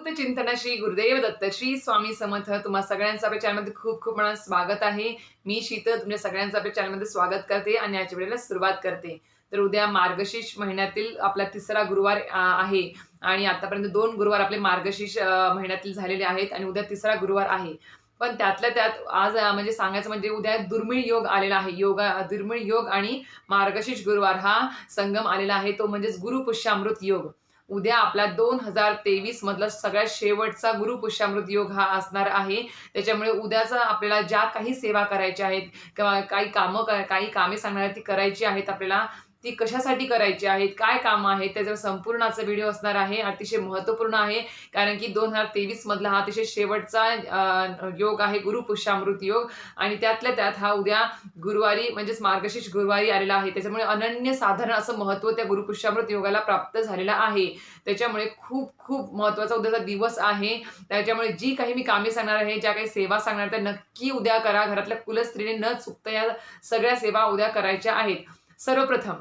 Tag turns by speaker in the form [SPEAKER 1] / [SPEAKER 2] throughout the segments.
[SPEAKER 1] अवधूत चिंतन श्री गुरुदेव दत्त श्री स्वामी समर्थ तुम्हा सगळ्यांचं आपल्या चॅनलमध्ये खूप खूप मला स्वागत आहे. मी शीतल तुमच्या सगळ्यांचं आपल्या चॅनलमध्ये स्वागत करते आणि याच्या वेळेला सुरुवात करते. तर उद्या मार्गशीर्ष महिन्यातील आपला तिसरा गुरुवार आहे आणि आतापर्यंत दोन गुरुवार आपले मार्गशीर्ष महिन्यातील झालेले आहेत आणि उद्या तिसरा गुरुवार आहे. पण त्यातल्या त्यात आज म्हणजे सांगायचं म्हणजे उद्या दुर्मिळ योग आलेला आहे. योगा दुर्मिळ योग आणि मार्गशीर्ष गुरुवार हा संगम आलेला आहे. तो म्हणजेच गुरुपुष्यामृत योग. उद्या आपला दोन हजार तेवीस मधला सगळ्यात शेवटचा गुरुपुष्यामृत योग हा असणार आहे. त्याच्यामुळे उद्याचा आपल्याला ज्या काही सेवा करायच्या आहेत किंवा काही कामं काही कामे सांगणार ती करायची आहेत आपल्याला ती कशासाठी करायची आहेत काय कामं आहेत त्याच्यावर संपूर्णाचा व्हिडिओ असणार आहे अतिशय महत्त्वपूर्ण आहे. कारण की दोन हजार तेवीस मधला हा अतिशय शेवटचा योग आहे गुरुपुष्यामृत योग. आणि त्यातल्या त्यात हा उद्या गुरुवारी म्हणजेच मार्गशीर्ष गुरुवारी आलेला आहे. त्याच्यामुळे अनन्य साधारण असं महत्त्व त्या गुरुपुष्यामृत योगाला प्राप्त झालेलं आहे. त्याच्यामुळे खूप खूप महत्त्वाचा उद्याचा दिवस आहे. त्याच्यामुळे जी काही मी कामे सांगणार आहे ज्या काही सेवा सांगणार त्या नक्की उद्या करा. घरातल्या कुलस्त्रीने न चुकता या सगळ्या सेवा उद्या करायच्या आहेत. सर्वप्रथम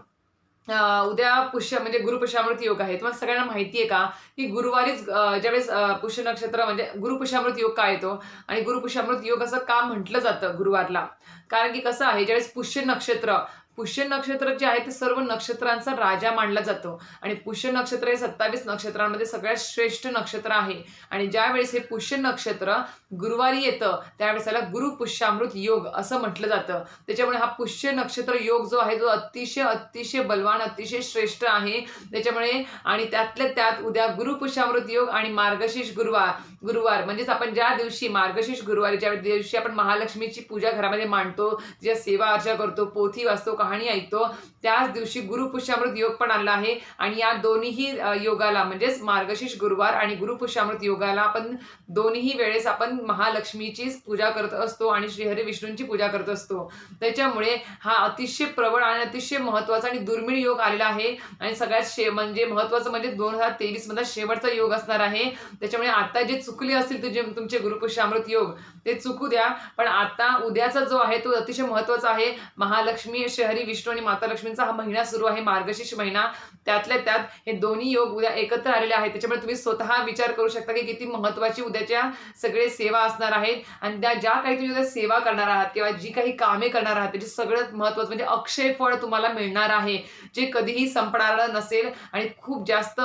[SPEAKER 1] उद्या पुष्य म्हणजे गुरुपुष्यामृत योग आहे. तुम्हाला सगळ्यांना माहिती आहे का की गुरुवारीच ज्यावेळेस पुष्य नक्षत्र म्हणजे गुरुपुष्यामृत योग काय येतो? आणि गुरुपुष्यामृत योग असं का म्हटलं जातं गुरुवारला? कारण की कसं आहे ज्यावेळेस पुष्य नक्षत्र पुष्य नक्षत्र जे आहे ते सर्व नक्षत्रांचा राजा मानला जातो. आणि पुष्य नक्षत्र हे सत्तावीस नक्षत्रांमध्ये सगळ्यात श्रेष्ठ नक्षत्र आहे. आणि ज्यावेळेस हे पुष्य नक्षत्र गुरुवारी येतं त्यावेळेस त्याला गुरु पुष्यामृत योग असं म्हटलं जातं. त्याच्यामुळे हा पुष्य नक्षत्र योग जो आहे तो अतिशय अतिशय बलवान अतिशय श्रेष्ठ आहे. त्याच्यामुळे आणि त्यातल्या त्यात उद्या गुरु पुष्यामृत योग आणि मार्गशीर्ष गुरुवार गुरुवार म्हणजेच आपण ज्या दिवशी मार्गशीर्ष गुरुवारी ज्या दिवशी आपण महालक्ष्मीची पूजा घरामध्ये मांडतो ज्या सेवा अर्चा करतो पोथी वाचतो कहाणी ऐकतो. त्याच दिवशी गुरुपुष्यामृत योग पण आला आहे. आणि या दोन्हीही योगाला म्हणजेच मार्गशीर्ष गुरुवार आणि गुरुपुष्यामृत योगाला आपण दोन्ही वेळेस आपण महालक्ष्मीचीच पूजा करत असतो आणि श्रीहरी विष्णूंची पूजा करत असतो. त्याच्यामुळे हा अतिशय प्रबळ आणि अतिशय महत्त्वाचा आणि दुर्मिळ योग आलेला आहे. आणि सगळ्यात शे म्हणजे महत्वाचं म्हणजे दोन हजार तेवीसमधला शेवटचा योग असणार आहे. त्याच्यामुळे आता जे चुकले असतील तुझे तुमचे गुरुपुष्यामृत योग ते चुकू द्या. पण आता उद्याचा जो आहे तो अतिशय महत्त्वाचा आहे. महालक्ष्मी शहरी विष्णू आणि माता लक्ष्मींचा हा महिना सुरू आहे मार्गशीर्ष महिना. त्यातल्या त्यात हे दोन्ही योग उद्या एकत्र आलेले आहेत. त्याच्यामुळे तुम्ही स्वतः विचार करू शकता की किती महत्वाची उद्याच्या सगळे सेवा असणार आहेत. आणि त्या ज्या काही तुम्ही उद्या सेवा करणार आहात किंवा जी काही कामे करणार आहात त्याचे सगळ्यात महत्वाचं म्हणजे अक्षय फळ तुम्हाला मिळणार आहे. जे कधीही संपणारं नसेल आणि खूप जास्त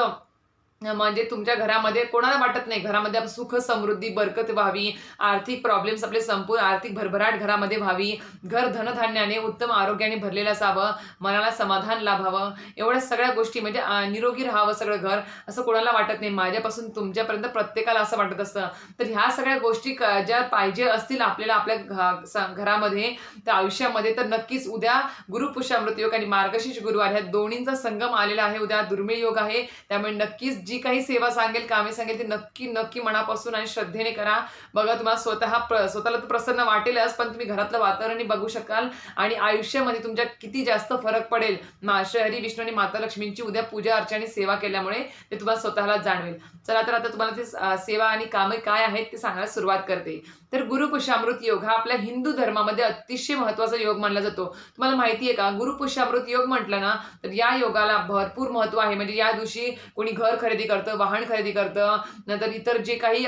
[SPEAKER 1] म्हणजे तुमच्या घरामध्ये कोणाला वाटत नाही. घरामध्ये आपण सुख समृद्धी बरकत व्हावी आर्थिक प्रॉब्लेम्स आपले संपूर्ण आर्थिक भरभराट घरामध्ये व्हावी. घर धनधान्याने उत्तम आरोग्याने भरलेलं असावं. मनाला समाधान लाभावं. एवढ्या सगळ्या गोष्टी म्हणजे निरोगी राहावं सगळं घर. असं कोणाला वाटत नाही. माझ्यापासून तुमच्यापर्यंत प्रत्येकाला असं वाटत असतं. तर ह्या सगळ्या गोष्टी ज्या पाहिजे असतील आपल्याला आपल्या घ- स- घरामध्ये त्या आयुष्यामध्ये तर नक्कीच उद्या गुरुपुष्यामृत योग आणि मार्गशीर्ष गुरुवार ह्या दोन्हींचा संगम आलेला आहे. उद्या दुर्मिळ योग आहे. त्यामुळे नक्कीच जी काही सेवा सांगेल कामे सांगेल ती नक्की नक्की मनापासून आणि श्रद्धेने करा. बघा तुम्हाला स्वतः प्र स्वतःला तर प्रसन्न वाटेलच पण तुम्ही घरातलं वातावरणही बघू शकाल आणि आयुष्यामध्ये तुमच्या किती जास्त फरक पडेल. मा शहरी विष्णू आणि माता लक्ष्मींची उद्या पूजा अर्चा आणि सेवा केल्यामुळे ते तुम्हाला स्वतःला जाणवेल. चला तर आता तुम्हाला ते सेवा आणि कामे काय आहेत ते सांगायला सुरुवात करते. तर गुरुपुषामृत योग हा आपल्या हिंदू धर्मामध्ये अतिशय महत्त्वाचा योग मानला जातो. तुम्हाला माहिती आहे का गुरुपुषामृत योग म्हटलं ना तर या योगाला भरपूर महत्त्व आहे. म्हणजे या दिवशी कोणी घर खरेदी करतं वाहन खरेदी करतं नंतर इतर जे काही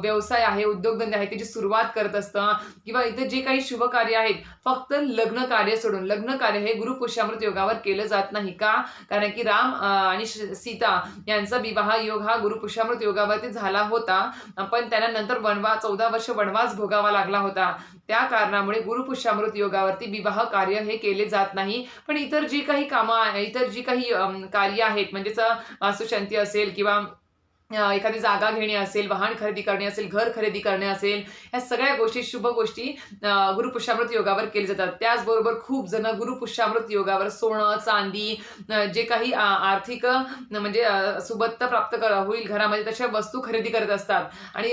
[SPEAKER 1] व्यवसाय आहे उद्योगधंदे आहेत त्याची सुरुवात करत असतं किंवा इतर जे काही शुभ कार्य आहेत फक्त लग्न कार्य सोडून. लग्न कार्य हे गुरुपुष्यामृत योगावर केलं जात नाही का? कारण की राम आणि श- सीता यांचा विवाह योग हा गुरुपुष्यामृत योगावरती झाला होता. पण त्यांना नंतर वनवा चौदा वर्ष वनवास भोगावा लागला होता. त्या कारणामुळे गुरुपुष्यामृत योगावरती विवाह कार्य हे केले जात नाही. पण इतर जी काही कामं इतर जी काही कार्य आहेत म्हणजेच वासुशांती वास्तुशांती असेल किंवा एखादी जागा घेणे असेल वाहन खरेदी करणे असेल घर खरेदी करणे असेल ह्या सगळ्या गोष्टी शुभ गोष्टी गुरुपुष्यामृत योगावर केले जातात. त्याचबरोबर खूप जण गुरुपुष्यामृत योगावर सोनं चांदी जे काही आर्थिक म्हणजे सुबत्ता प्राप्त कर होईल घरामध्ये तशा वस्तू खरेदी करत असतात. आणि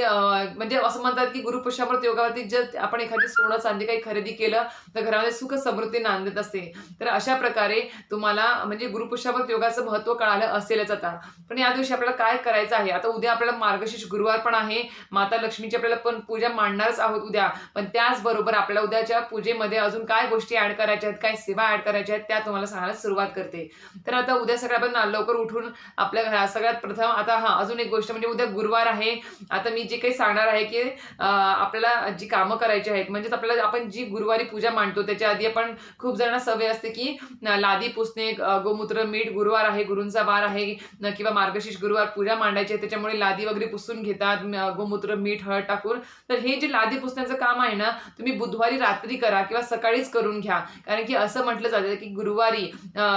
[SPEAKER 1] म्हणजे असं म्हणतात की गुरुपुष्यामृत योगावरती जर आपण एखादी सोनं चांदी काही खरेदी केलं तर घरामध्ये सुख समृद्धी नांदत असते. तर अशा प्रकारे तुम्हाला म्हणजे गुरुपुष्यामृत योगाचं महत्त्व कळालं असेलच आता. पण या दिवशी आपल्याला काय करायचं आहे? आहे. आता उद्या आपल्याला मार्गशीर्ष गुरुवार पण आहे. माता लक्ष्मीची आपल्याला पण पूजा मांडणारच आहोत उद्या. पण त्याचबरोबर आपल्याला उद्याच्या पूजेमध्ये अजून काय गोष्टी ऍड करायच्या आहेत काय सेवा ऍड करायच्या आहेत त्या तुम्हाला सांगायला सुरुवात करते. तर आता उद्या सगळ्या आपण लवकर उठून आपल्या घरात सगळ्यात प्रथम आता हा अजून एक गोष्ट म्हणजे उद्या गुरुवार आहे. आता मी जे काही सांगणार आहे की आपल्याला जी कामं करायची आहेत म्हणजेच आपल्याला आपण जी गुरुवारी पूजा मांडतो त्याच्या आधी आपण खूप जणांना सवय असते की लादी पुसणे गोमूत्र मीठ गुरुवार आहे गुरुंचा वार आहे किंवा मार्गशीर्ष गुरुवार पूजा मांडायची आहे त्याच्यामुळे लादी वगैरे पुसून घेतात गोमूत्र मीठ हळद टाकून. तर हे जे लादी पुसण्याचं काम आहे ना तुम्ही बुधवारी रात्री करा किंवा सकाळीच करून घ्या. कारण की असं म्हटलं जातं की गुरुवारी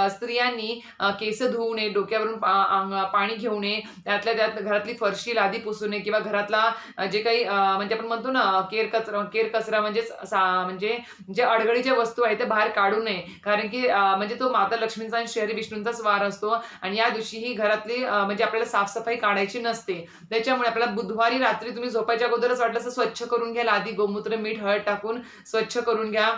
[SPEAKER 1] स्त्रियांनी केस धुवू नये डोक्यावरून पाणी घेऊ नये त्यातल्या त्यात घरातली फरशी लादी पुसू नये किंवा घरातला जे काही म्हणजे आपण म्हणतो ना केर कचरा केर कचरा म्हणजे म्हणजे जे अडगळीच्या वस्तू आहेत ते बाहेर काढू नये. कारण की म्हणजे तो माता लक्ष्मीचा आणि शहरी विष्णूंचाच वार असतो. आणि या दिवशी ही घरातली म्हणजे आपल्याला साफसफाई काढायची नसते. त्याच्यामुळे आपल्याला बुधवारी रात्री तुम्ही झोपायच्या अगोदरच वाटलं असं स्वच्छ करून घ्या. लादी गोमूत्र मीठ हळद टाकून स्वच्छ करून घ्या.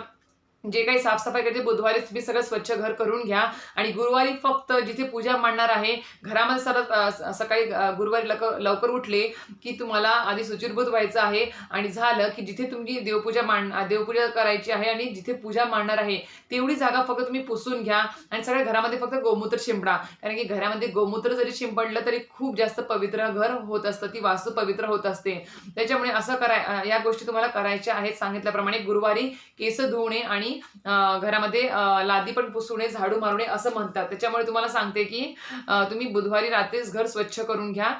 [SPEAKER 1] जे काही साफसफाई करते बुधवारी तुम्ही सगळं स्वच्छ घर करून घ्या. आणि गुरुवारी फक्त जिथे पूजा मांडणार आहे घरामध्ये सरत सकाळी गुरुवारी लक लवकर उठले की तुम्हाला आधी सुचिरभूत व्हायचं आहे. आणि झालं की जिथे तुमची देवपूजा मांड देवपूजा करायची आहे आणि जिथे पूजा मांडणार आहे तेवढी जागा फक्त तुम्ही पुसून घ्या. आणि सगळ्या घरामध्ये फक्त गोमूत्र शिंपडा. कारण की घरामध्ये गोमूत्र जरी शिंपडलं तरी खूप जास्त पवित्र घर होत असतं ती वास्तू पवित्र होत असते. त्याच्यामुळे असं कराय या गोष्टी तुम्हाला करायच्या आहेत. सांगितल्याप्रमाणे गुरुवारी केस धुवणे आणि आणि घरामध्ये लादी पण पुसू झाडू मारणे असं म्हणतात. त्याच्यामुळे तुम्हाला सांगते की तुम्ही बुधवारी रात्रीच घर स्वच्छ करून घ्या.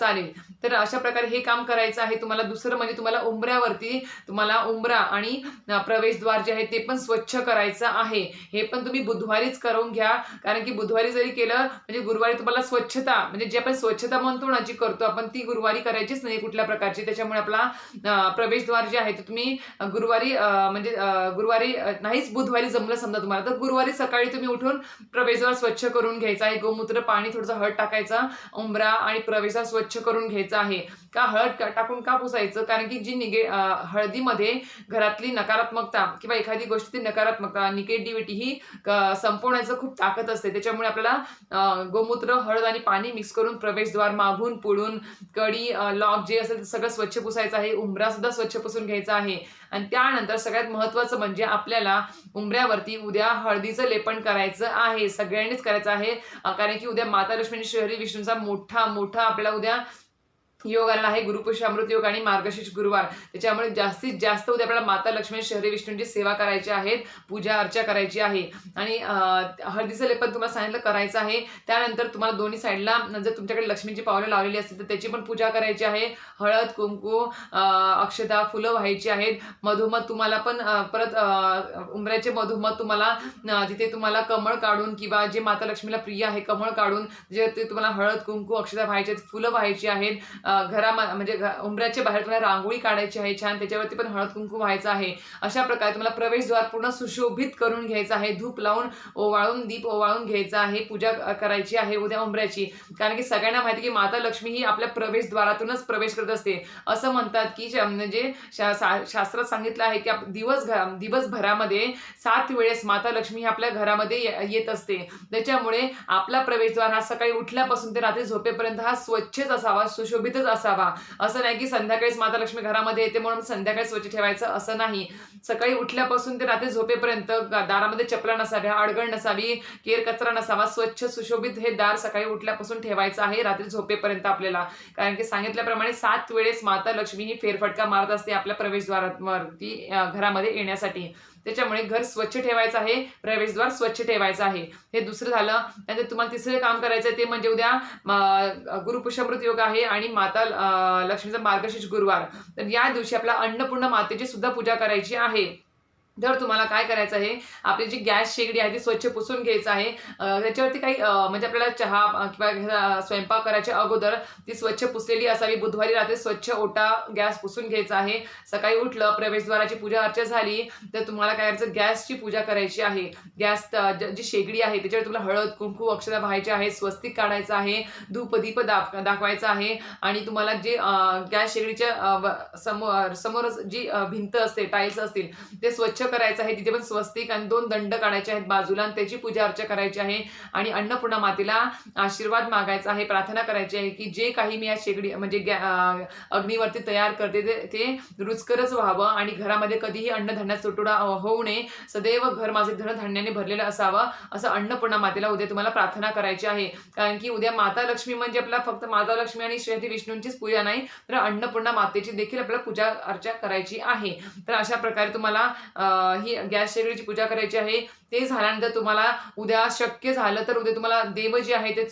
[SPEAKER 1] चालेल. तर अशा प्रकारे हे काम करायचं आहे. तुम्हाला दुसरं म्हणजे तुम्हाला उंबऱ्यावरती तुम्हाला उंबरा आणि प्रवेशद्वार जे आहे ते पण स्वच्छ करायचं आहे. हे पण तुम्ही बुधवारीच करून घ्या. कारण की बुधवारी जरी केलं म्हणजे गुरुवारी तुम्हाला स्वच्छता म्हणजे जे आपण स्वच्छता म्हणतो ना जी करतो आपण ती गुरुवारी करायचीच नाही कुठल्या प्रकारची. त्याच्यामुळे आपला प्रवेशद्वार जे आहे ते तुम्ही गुरुवारी म्हणजे गुरुवारी नाहीच बुधवारी जमलं समजा तुम्हाला. तर गुरुवारी सकाळी तुम्ही उठून प्रवेशद्वार स्वच्छ करून घ्यायचा. आहे गोमूत्र पाणी थोडंसं हळद टाकायचा उंबरा आणि प्रवेशद्वार स्वच्छ करून घ्यायचा आहे. का हळद टाकून का पुसायचं? कारण की जी निगे हळदीमध्ये घरातली नकारात्मकता किंवा एखादी गोष्टी नकारात्मकता निगेटिव्हिटी ही संपवण्याचं खूप ताकद असते. त्याच्यामुळे आपल्याला गोमूत्र हळद आणि पाणी मिक्स करून प्रवेशद्वार मागून पुढून कडी लॉक जे असेल ते सगळं स्वच्छ पुसायचं आहे. उंबरा सुद्धा स्वच्छ पुसून घ्यायचा आहे. आणि त्यानंतर सगळ्यात महत्वाचं म्हणजे आपल्याला उंबऱ्यावरती उद्या हळदीचं लेपन करायचं आहे. सगळ्यांनीच करायचं आहे. कारण की उद्या माता लक्ष्मी आणि शहरी विष्णूंचा मोठा मोठा आपल्याला उद्या योग आला आहे. गुरुपुष्यामृत योग आणि मार्गशीर्ष गुरुवार. त्याच्यामुळे जास्तीत जास्त उद्या आपल्याला माता लक्ष्मी शहरी विष्णूंची सेवा करायची आहेत पूजा अर्चा करायची आहे. आणि हळदीचं लेपन तुम्हाला सांगितलं करायचं आहे. त्यानंतर तुम्हाला दोन्ही साईडला जर तुमच्याकडे लक्ष्मीची पावलं लावलेली असतील तर त्याची पण पूजा करायची आहे. हळद कुंकू अक्षता फुलं व्हायची आहेत. मधोमध तुम्हाला पण परत उमऱ्याचे उंबऱ्याचे मधोमध तुम्हाला तिथे तुम्हाला कमळ काढून किंवा जे माता लक्ष्मीला प्रिय आहे कमळ काढून जे ते तुम्हाला हळद कुंकू अक्षता व्हायचे आहेत फुलं व्हायची आहेत. घरा म्हणजे उंबऱ्याच्या बाहेर तुम्हाला रांगोळी काढायची आहे छान त्याच्यावरती पण हळद कुंकू व्हायचं आहे. अशा प्रकारे तुम्हाला प्रवेशद्वार पूर्ण सुशोभित करून घ्यायचं आहे. धूप लावून ओवाळून दीप ओवाळून घ्यायचा आहे. पूजा करायची आहे उद्या उंबऱ्याची. कारण की सगळ्यांना माहिती की माता लक्ष्मी ही आपल्या प्रवेशद्वारातूनच प्रवेश करत असते. असं म्हणतात की म्हणजे शा- शास्त्रात सांगितलं आहे की आप- दिवस घरा दिवसभरामध्ये सात वेळेस माता लक्ष्मी ही आपल्या घरामध्ये येत असते. त्याच्यामुळे आपला प्रवेशद्वार हा सकाळी उठल्यापासून ते रात्री झोपेपर्यंत हा स्वच्छच असावा सुशोभितच असावा. असं नाही की संध्याकाळीच माता लक्ष्मी घरामध्ये येते म्हणून संध्याकाळी स्वच्छ ठेवायचं असं नाही. सकाळी उठल्यापासून ते रात्री झोपेपर्यंत दारामध्ये चपला नसाव्या अडगळ नसावी केर कचरा नसावा स्वच्छ सुशोभित हे दार सकाळी उठल्यापासून ठेवायचं आहे रात्री झोपेपर्यंत आपल्याला. कारण की सांगितल्याप्रमाणे सात वेळेस माता लक्ष्मी ही फेरफटका मारत असते आपल्या प्रवेशद्वारावरती घरामध्ये येण्यासाठी. त्याच्यामुळे घर स्वच्छ ठेवायचं आहे प्रवेशद्वार स्वच्छ ठेवायचं आहे. हे दुसरं झालं त्यानंतर तुम्हाला तिसरं काम करायचं आहे ते म्हणजे उद्या अं, योग आहे आणि माता लक्ष्मीचा मार्गशीर्ष गुरुवार. तर या दिवशी आपल्या अन्नपूर्ण मातेची सुद्धा पूजा करायची आहे. तर तुम्हाला काय करायचं आहे आपली जी गॅस शेगडी आहे ती स्वच्छ पुसून घ्यायचं आहे त्याच्यावरती काही म्हणजे आपल्याला चहा किंवा स्वयंपाक करायच्या अगोदर ती स्वच्छ पुसलेली असावी. बुधवारी रात्री स्वच्छ ओटा गॅस पुसून घ्यायचा आहे. सकाळी उठलं प्रवेशद्वाराची पूजा अर्चा झाली तर तुम्हाला काय करायचं गॅसची पूजा करायची आहे. गॅस जी शेगडी आहे त्याच्यावर तुम्हाला हळद कुंकू अक्षता व्हायचे आहे स्वस्तिक काढायचं आहे धूपदीप दाख दाखवायचं आहे आणि तुम्हाला जे गॅस शेगडीच्या समोर समोर जी भिंत असते टाईल्स असतील ते स्वच्छ करायचं आहे तिथे पण स्वस्तिक आणि दोन दंड काढायचे आहेत बाजूला आणि त्याची पूजा अर्चा करायची आहे. आणि अन्नपूर्णा मातेला आशीर्वाद मागायचा आहे प्रार्थना करायची आहे की जे काही मी या शेगडी म्हणजे अग्नीवरती तयार करते ते ते रुचकरच व्हावं आणि घरामध्ये कधीही अन्नधान्यात तुटवडा होऊ नये. सदैव घर माझे धनधान्याने भरलेलं असावं असं अन्नपूर्णा मातेला उद्या तुम्हाला प्रार्थना करायची आहे. कारण की उद्या माता लक्ष्मी म्हणजे आपला फक्त माता लक्ष्मी आणि श्रीहरी विष्णूंचीच पूजा नाही तर अन्नपूर्णा मातेची देखील आपल्याला पूजा अर्चा करायची आहे. तर अशा प्रकारे तुम्हाला ही गॅस शेगडीची पूजा करायची आहे. ते झाल्यानंतर तुम्हाला उद्या शक्य झालं तर उद्या तुम्हाला देव जे आहे ते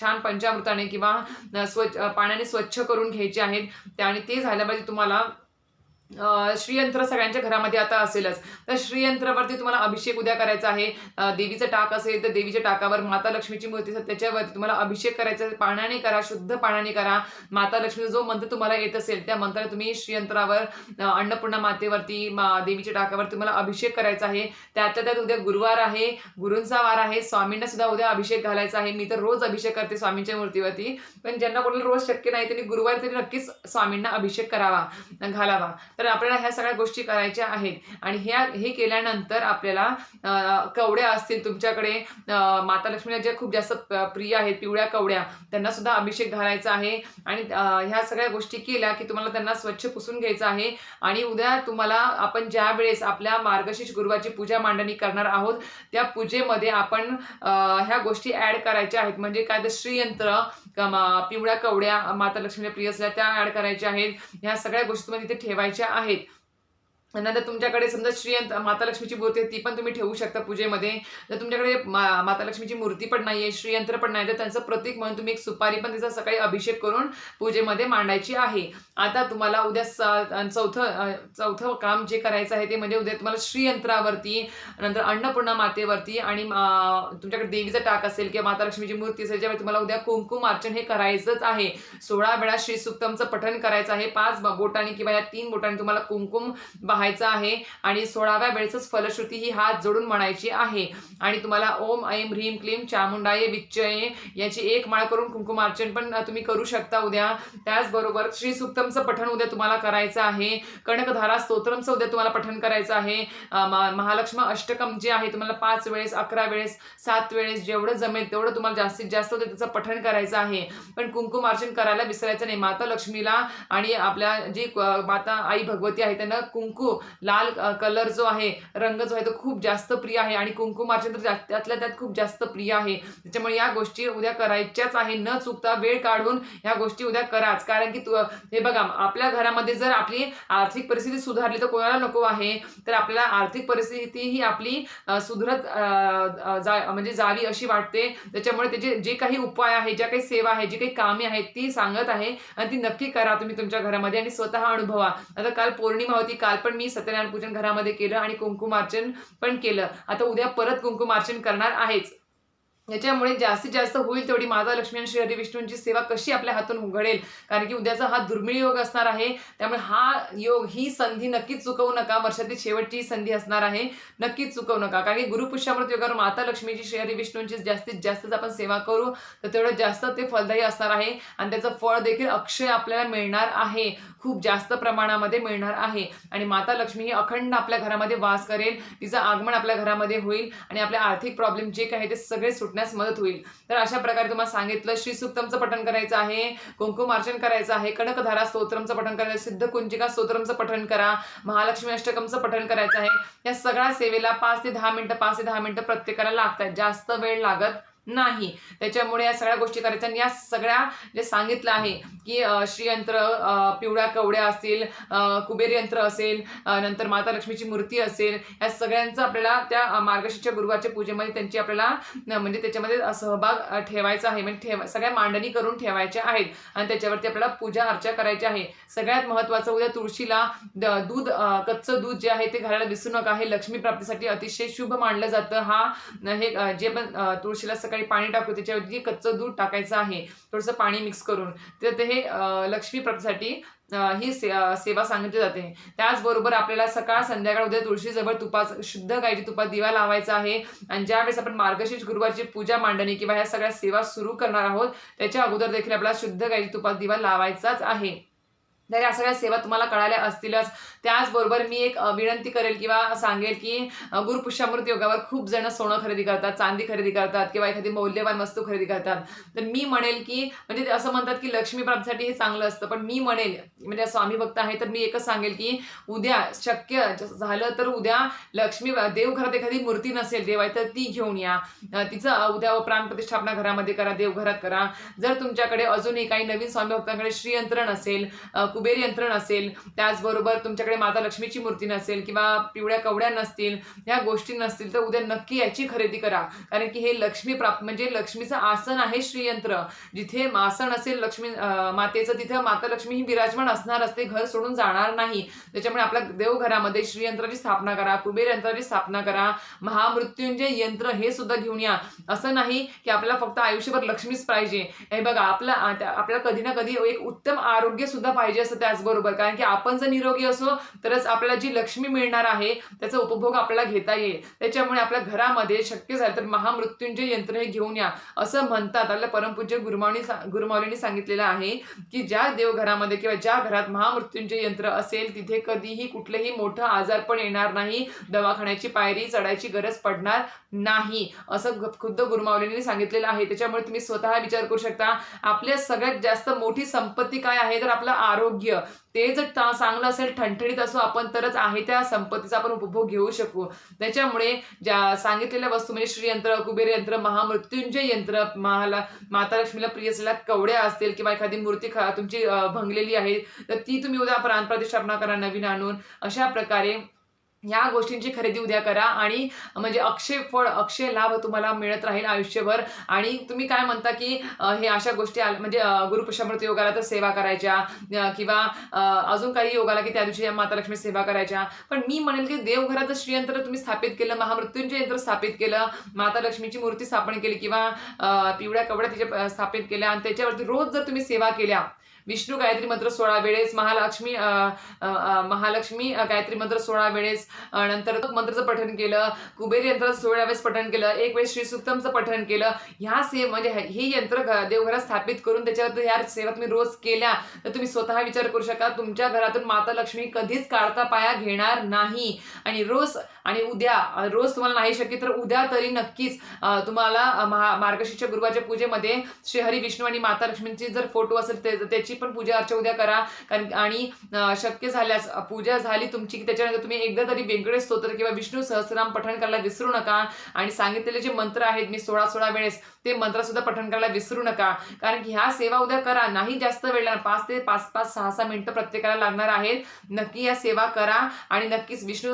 [SPEAKER 1] छान पंचामृताने किंवा स्वच्छ पाण्याने स्वच्छ करून घ्यायचे आहेत. आणि ते झाल्या पाहिजे तुम्हाला श्रीयंत्र सगळ्यांच्या घरामध्ये आता असेलच. तर श्रीयंत्रावरती तुम्हाला अभिषेक उद्या करायचा आहे. देवीचं टाक असेल तर देवीच्या टाकावर माता लक्ष्मीची मूर्ती असेल त्याच्यावरती तुम्हाला अभिषेक करायचा पाण्याने करा शुद्ध पाण्याने करा. माता लक्ष्मीचा जो मंत्र तुम्हाला येत असेल त्या मंत्राने तुम्ही श्रीयंत्रावर अन्नपूर्णा मातेवरती मा- देवीच्या टाकावर तुम्हाला अभिषेक करायचा आहे. त्यातल्या त्यात उद्या गुरुवार आहे गुरूंचा वार आहे. स्वामींना सुद्धा उद्या अभिषेक घालायचा आहे. मी तर रोज अभिषेक करते स्वामींच्या मूर्तीवरती. पण ज्यांना कोणाला रोज शक्य नाही त्यांनी गुरुवार तरी नक्कीच स्वामींना अभिषेक करावा घालावा. तर आपल्याला ह्या सगळ्या गोष्टी करायच्या आहेत. आणि ह्या हे केल्यानंतर आपल्याला कवड्या असतील तुमच्याकडे माता लक्ष्मीला ज्या खूप जास्त प्रिय आहेत पिवळ्या कवड्या त्यांना सुद्धा अभिषेक घालायचा आहे. आणि ह्या सगळ्या गोष्टी केल्या की तुम्हाला त्यांना स्वच्छ पुसून घ्यायचं आहे. आणि उद्या तुम्हाला आपण ज्या वेळेस आपल्या मार्गशीर्ष गुरुवारची पूजा मांडणी करणार आहोत त्या पूजेमध्ये आपण ह्या गोष्टी ऍड करायच्या आहेत. म्हणजे काय तर श्रीयंत्र पिवळ्या कवड्या माता लक्ष्मीला प्रिय असल्या त्या ऍड करायच्या आहेत. ह्या सगळ्या गोष्टी तुम्हाला तिथे ठेवायच्या आहेत. नंतर तुमच्याकडे समजा श्रीयंत माता लक्ष्मीची मूर्ती आहे ती पण तुम्ही ठेवू शकता पूजेमध्ये. जर तुमच्याकडे मा- माता लक्ष्मीची मूर्ती पण नाही आहे श्रीयंत्र पण नाही तर त्यांचं प्रतीक म्हणून तुम्ही एक सुपारी पण तिचा सकाळी अभिषेक करून पूजेमध्ये मांडायची आहे. आता तुम्हाला उद्या स- चौथं चौथं काम जे करायचं आहे ते म्हणजे उद्या तुम्हाला श्रीयंत्रावरती नंतर अन्नपूर्णा मातेवरती आणि तुमच्याकडे देवीचं टाक असेल किंवा माता लक्ष्मीची मूर्ती असेल ज्यावेळी तुम्हाला उद्या कुंकुम अर्चन हे करायचंच आहे. सोळा वेळा श्री सुक्तमचं पठण करायचं आहे पाच बोटांनी किंवा या तीन बोटांनी तुम्हाला कुंकुम बाहेर व्हायचं आहे. आणि सोळाव्या वेळेसच फलश्रुती ही हात जोडून म्हणायची आहे. आणि तुम्हाला ओम ऐम ह्रीम क्लीम चामुंडाये विच्चये याची एक माळ करून कुंकुमार्चन पण तुम्ही करू शकता उद्या. त्याचबरोबर श्री सुक्तमचं पठण उद्या तुम्हाला करायचं आहे. कणकधारा स्तोत्रमचं उद्या तुम्हाला पठण करायचं आहे. अं, महालक्ष्मी अष्टकम जे आहे तुम्हाला पाच वेळेस अकरा वेळेस सात वेळेस जेवढं जमेल तेवढं तुम्हाला जास्तीत जास्त उद्या त्याचं पठण करायचं आहे. पण कुंकुमार्चन करायला विसरायचं नाही. माता लक्ष्मीला आणि आपल्या जी माता आई भगवती आहे त्यांना कुंकू लाल कलर जो आहे रंग जो आहे तो खूप जास्त प्रिय आहे आणि कुंकुमार्चन तर त्यातल्या त्यात खूप जास्त प्रिय आहे. त्याच्यामुळे या गोष्टी उद्या करायच्याच आहे. न चुकता वेळ काढून ह्या गोष्टी उद्या कराच. कारण की तू हे बघा आपल्या घरामध्ये जर आपली आर्थिक परिस्थिती सुधारली तर कोणाला नको आहे? तर आपल्याला आर्थिक परिस्थिती ही आपली सुधरत जा म्हणजे जावी अशी वाटते. त्याच्यामुळे त्याचे जे काही उपाय आहे ज्या काही सेवा आहे जी काही कामे आहेत ती सांगत आहे. आणि ती नक्की करा तुम्ही तुमच्या घरामध्ये आणि स्वतः अनुभवा. आता काल पौर्णिमा होती काल पण मी सत्यनारायण पूजन घरामध्ये केलं आणि कुंकुमार्चन पण केलं. आता उद्या परत कुंकुमार्चन करणार आहेच. याच्यामुळे जास्तीत जास्त होईल तेवढी माता लक्ष्मी आणि श्री हरिविष्णूंची सेवा कशी आपल्या हातून घडेल कारण की उद्याचा हा दुर्मिळ योग असणार आहे. त्यामुळे हा योग ही संधी नक्कीच चुकवू नका. वर्षातील शेवटची संधी असणार आहे. नक्कीच चुकवू नका. कारण की गुरुपुष्यामृत योगावर माता लक्ष्मीची श्री हरिविष्णूंची जास्तीत जास्त आपण सेवा करू तर तेवढं जास्त ते फलदायी असणार आहे. आणि त्याचं फळ देखील अक्षय आपल्याला मिळणार आहे. खूप जास्त प्रमाणामध्ये मिळणार आहे. आणि माता लक्ष्मी ही अखंड आपल्या घरामध्ये वास करेल. तिचं आगमन आपल्या घरामध्ये होईल. आणि आपल्या आर्थिक प्रॉब्लेम जे काही ते सगळे सुटण्यास मदत होईल. तर अशा प्रकारे तुम्हाला सांगितलं श्री सुक्तमचं पठण करायचं आहे कुंकुमार्चन करायचं आहे कनकधारा स्तोत्रमचं पठण करायचं सिद्ध कुंजिका स्तोत्रमचं पठण करा महालक्ष्मी अष्टकमचं पठण करायचं आहे. या सगळ्या सेवेला पाच ते दहा मिनिटं पाच ते दहा मिनिटं प्रत्येकाला लागतात जास्त वेळ लागत नाही. त्याच्यामुळे या सगळ्या गोष्टी करायच्या. आणि या सगळ्या जे सांगितलं आहे की श्रीयंत्र पिवळ्या कवड्या असतील कुबेर यंत्र असेल नंतर माता लक्ष्मीची मूर्ती असेल या सगळ्यांचं आपल्याला त्या मार्गशीर्ष गुरुवारच्या पूजेमध्ये त्यांची आपल्याला म्हणजे त्याच्यामध्ये सहभाग ठेवायचा आहे. म्हणजे ठेवा सगळ्या मांडणी करून ठेवायच्या आहेत. आणि त्याच्यावरती आपल्याला पूजा अर्चा करायची आहे. सगळ्यात महत्त्वाचं उद्या तुळशीला दूध कच्चं दूध जे आहे ते घालायला विसरू नका. हे लक्ष्मी प्राप्तीसाठी अतिशय शुभ मानलं जातं. हा हे जे पण तुळशीला सकाळी पाणी टाकू त्याच्यावरती कच्चं दूध टाकायचं आहे थोडंसं पाणी मिक्स करून तर ते हे लक्ष्मी प्राप्तीसाठी ही से सेवा सांगितली जाते. त्याचबरोबर आपल्याला सकाळ संध्याकाळ उद्या तुळशीजवळ तुपा शुद्ध गायची तुपात दिवा लावायचा आहे. आणि ज्यावेळेस आपण मार्गशीर्ष गुरुवारची पूजा मांडणी किंवा ह्या सगळ्या सेवा सुरू करणार आहोत त्याच्या अगोदर देखील आपल्याला शुद्ध गायची तुपात दिवा लावायचाच आहे. तर या सगळ्या सेवा तुम्हाला कळाल्या असतीलच. त्याचबरोबर मी एक विनंती करेल किंवा सांगेल की गुरुपुष्यामृत योगावर खूप जण सोनं खरेदी करतात चांदी खरेदी करतात किंवा एखादी मौल्यवान वस्तू खरेदी करतात. तर मी म्हणेल की म्हणजे ते असं म्हणतात की लक्ष्मी प्राप्तीसाठी हे चांगलं असतं पण मी म्हणेल म्हणजे स्वामी भक्त आहे तर मी एकच सांगेल की उद्या शक्य झालं तर उद्या लक्ष्मी देवघरात एखादी मूर्ती नसेल देव आहे तर ती घेऊन या. तिचं उद्या प्राणप्रतिष्ठापना घरामध्ये करा देवघरात करा. जर तुमच्याकडे अजूनही काही नवीन स्वामी भक्तांकडे श्रीयंत्र नसेल कुबेर यंत्र नसेल त्याचबरोबर तुमच्याकडे माता लक्ष्मीची मूर्ती नसेल किंवा पिवळ्या कवड्या नसतील ह्या गोष्टी नसतील तर उद्या नक्की याची खरेदी करा. कारण की हे लक्ष्मी प्राप्त म्हणजे लक्ष्मीचं आसन आहे श्रीयंत्र. जिथे आसन असेल लक्ष्मी मातेचं तिथे माता लक्ष्मी ही विराजमान असणार असते घर सोडून जाणार नाही. त्याच्यामुळे आपल्या देवघरामध्ये श्रीयंत्राची स्थापना करा कुबेर यंत्राची स्थापना करा. महामृत्युंजय यंत्र हे सुद्धा घेऊन या. असं नाही की आपल्याला फक्त आयुष्यभर लक्ष्मीच पाहिजे. हे बघा आपला आपल्याला कधी ना कधी एक उत्तम आरोग्य सुद्धा पाहिजे असतं त्याचबरोबर. कारण की आपण जर निरोगी असो तरच आपल्याला जी लक्ष्मी मिळणार आहे त्याचा उपभोग आपल्याला घेता येईल. त्याच्यामुळे आपल्या घरामध्ये शक्य झालं तर महामृत्युंजय यंत्र हे घेऊन या असं म्हणतात. आपल्या परमपूज्य गुरुमावणी गुरुमावलींनी सांगितलेलं आहे की ज्या देवघरामध्ये किंवा ज्या घरात महामृत्युंजय यंत्र असेल तिथे कधीही कुठलेही मोठं आजारपण येणार नाही. दवाखान्याची पायरी चढायची गरज पडणार नाही असं खुद्द गुरुमावलींनी सांगितलेलं आहे. त्याच्यामुळे तुम्ही स्वतः विचार करू शकता. आपल्या सगळ्यात जास्त मोठी संपत्ती काय आहे? तर आपलं आरोग्य ते जर चांगलं असेल ठणठणीत असो आपण तरच आहे त्या संपत्तीचा आपण उपभोग घेऊ शकू. त्याच्यामुळे ज्या सांगितलेल्या वस्तू म्हणजे श्रीयंत्र कुबेर यंत्र महामृत्युंजय यंत्र महाला माता लक्ष्मीला प्रिय असलेल्या कवड्या असतील किंवा एखादी मूर्ती तुमची भंगलेली आहे तर ती तुम्ही उद्या प्राणप्रतिष्ठापना करा नवीन आणून. अशा प्रकारे या गोष्टींची खरेदी उद्या करा आणि म्हणजे अक्षय फळ अक्षय लाभ तुम्हाला मिळत राहील आयुष्यभर. आणि तुम्ही काय म्हणता की हे अशा गोष्टी आल- म्हणजे अं, गुरुपुष्यामृत योगाला तर सेवा करायच्या किंवा अजून काही योगाला की त्या दिवशी माता लक्ष्मी सेवा करायच्या. पण मी म्हणेल की देवघरात श्रीयंत्र तुम्ही स्थापित केलं महामृत्युंजय यंत्र स्थापित केलं माता लक्ष्मीची मूर्ती स्थापन केली किंवा पिवळ्या कवड्या तिच्या स्थापित केल्या आणि त्याच्यावरती रोज जर तुम्ही सेवा केल्या विष्णू गायत्री मंत्र सोळा वेळेस महालक्ष्मी अं, महालक्ष्मी गायत्री मंत्र सोळा वेळेस नंतर तो मंत्राचं पठण केलं कुबेर यंत्राचं सोळा वेळेस पठण केलं एक वेळेस श्री सुक्तमचं पठण केलं. ह्या से म्हणजे हे- यंत्र देवघरात स्थापित करून त्याच्यावर ह्या सेवा तुम्ही रोज केल्या तर तुम्ही स्वतः विचार करू शकता तुमच्या घरातून माता लक्ष्मी कधीच काढता पाया घेणार नाही. आणि रोज आणि उद्या रोज तुम्हाला नाही शक्य तर उद्या तरी नक्कीच तुम्हाला महा मार्गशीर्ष गुरुवारच्या पूजेमध्ये श्री हरी विष्णू आणि माता लक्ष्मींची जर फोटो असेल त्याची पण पूजा अर्चा उद्या करा. कारण आणि शक्य झाल्यास पूजा झाली तुमची की त्याच्यानंतर तुम्ही एकदा तरी व्यंकटेश स्तोत्र किंवा विष्णू सहस्रनाम पठण करायला विसरू नका. आणि सांगितलेले जे मंत्र आहेत मी सोळा सोळा वेळेस ते मंत्र सुद्धा पठण करायला विसरू नका. कारण की ह्या सेवा उद्या करा नाही जास्त वेळ लागणार. पाच ते पाच पाच सहा सहा मिनिटं प्रत्येकाला लागणार आहेत. नक्की या सेवा करा आणि नक्कीच विष्णू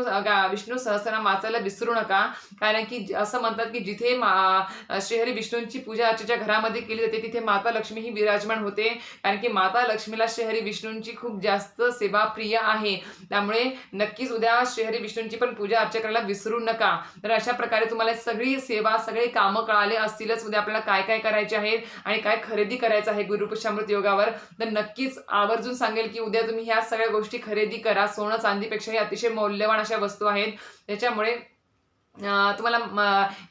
[SPEAKER 1] विष्णू सहस्रनाम वाचायला विसरू नका. कारण की असं म्हणतात की जिथे मा- श्रीहरी विष्णूंची पूजा अर्चेच्या घरामध्ये केली जाते तिथे माता लक्ष्मी ही विराजमान होते. कारण की माता लक्ष्मीला श्रीहरी विष्णूंची खूप जास्त सेवा प्रिय आहे. त्यामुळे नक्कीच उद्या श्रीहरी विष्णूंची पण पूजा अर्चा करायला विसरू नका. तर अशा प्रकारे तुम्हाला सगळी सेवा सगळे कामं कळाले असतीलच उद्या आपल्याला काय काय करायचे आहेत आणि काय खरेदी करायचं आहे गुरुपुष्यामृत योगावर तर नक्कीच आवर्जून सांगेल की उद्या तुम्ही ह्या सगळ्या गोष्टी खरेदी करा. सोनं चांदीपेक्षाही अतिशय मौल्यवान अशा वस्तू आहेत. त्याच्यामुळे तुम्हाला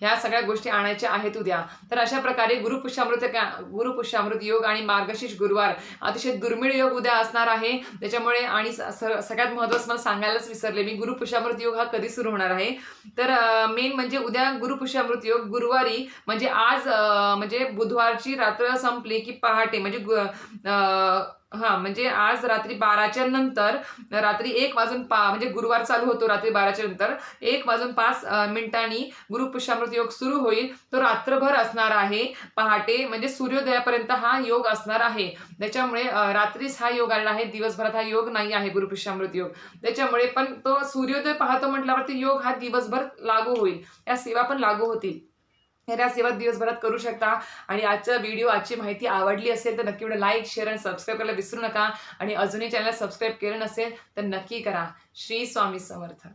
[SPEAKER 1] ह्या सगळ्या गोष्टी आणायच्या आहेत उद्या. तर अशा प्रकारे गुरुपुष्यामृत गुरुपुष्यामृत योग आणि मार्गशीर्ष गुरुवार अतिशय दुर्मिळ योग उद्या असणार आहे. त्याच्यामुळे आणि सगळ्यात महत्त्वाचं मला सांगायलाच विसरले मी. गुरुपुष्यामृत योग हा कधी सुरू होणार आहे? तर मेन म्हणजे उद्या गुरुपुष्यामृत योग गुरुवारी म्हणजे आज म्हणजे बुधवारची रात्र संपली की पहाटे म्हणजे अं, हा म्हणजे आज रात्री बाराच्या नंतर रात्री एक वाजून पा म्हणजे गुरुवार चालू होतो रात्री बाराच्या नंतर एक वाजून पाच मिनिटांनी गुरुपुष्यामृत योग सुरू होईल. तो रात्रभर असणार आहे. पहाटे म्हणजे सूर्योदयापर्यंत हा योग असणार आहे. त्याच्यामुळे रात्रीच हा योग आलेला आहे. दिवसभरात हा योग नाही आहे गुरुपुष्यामृत योग. त्याच्यामुळे पण तो सूर्योदय पाहतो म्हटल्यावरती योग हा दिवसभर लागू होईल. या सेवा पण लागू होतील. या सेवा दिवसभरात करू शकता. आणि आजचा व्हिडिओ आजची माहिती आवडली असेल तर नक्की व्हिडिओ लाईक शेअर आणि सबस्क्राईब करायला विसरू नका. आणि अजूनही चॅनल सबस्क्राईब केलं नसेल तर नक्की करा. श्री स्वामी समर्थ.